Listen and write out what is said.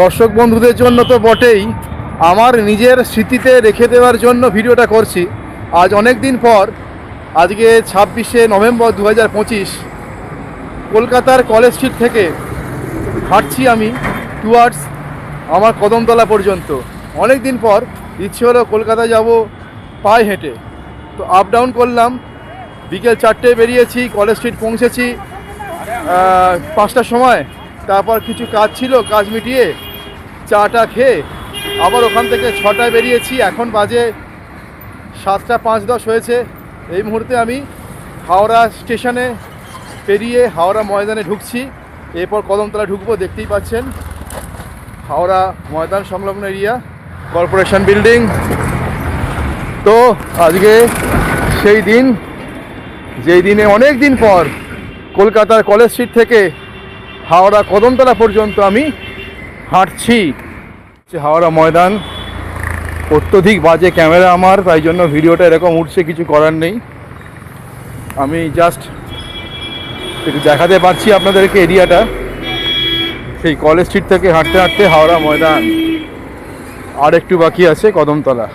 দর্শক বন্ধুদের জন্য তো বটেই আমার নিজের স্মৃতিতে রেখে দেওয়ার জন্য ভিডিওটা করছি। আজ অনেক দিন পর, আজকে ছাব্বিশে নভেম্বর দু হাজার পঁচিশ, কলকাতার কলেজ স্ট্রিট থেকে হাঁটছি আমি টুয়ার্ডস আমার কদমতলা পর্যন্ত। অনেক দিন পর ইচ্ছে হলো কলকাতা যাব পায়ে হেঁটে। তো আপ ডাউন করলাম, বিকেল চারটে বেরিয়েছি, কলেজ স্ট্রিট পৌঁছেছি। পাঁচটার সময়, তারপর কিছু কাজ ছিল, কাজ মিটিয়ে চাটা খেয়ে আবার ওখান থেকে ছটায় বেরিয়েছি। এখন বাজে সাতটা পাঁচ দশ হয়েছে। এই মুহূর্তে আমি হাওড়া স্টেশনে পেরিয়ে হাওড়া ময়দানে ঢুকছি। এরপর কদমতলা ঢুকবো, দেখতেই পাচ্ছেন। হাওড়া ময়দান সংলগ্ন এরিয়া, কর্পোরেশন বিল্ডিং। তো আজকে সেই দিন, যেই দিনে অনেক দিন পর কলকাতার কলেজ স্ট্রিট থেকে হাওড়া কদমতলা পর্যন্ত আমি হাঁটছি। হাওড়া ময়দান। অত্যধিক বাজে ক্যামেরা আমার, তাই জন্য ভিডিওটা এরকম উঠছে, কিছু করার নেই। আমি জাস্ট একটু দেখাতে পারছি আপনাদেরকে এরিয়াটা। সেই কলেজ স্ট্রিট থেকে হাঁটতে হাঁটতে হাওড়া ময়দান। আর একটু বাকি আছে কদমতলা।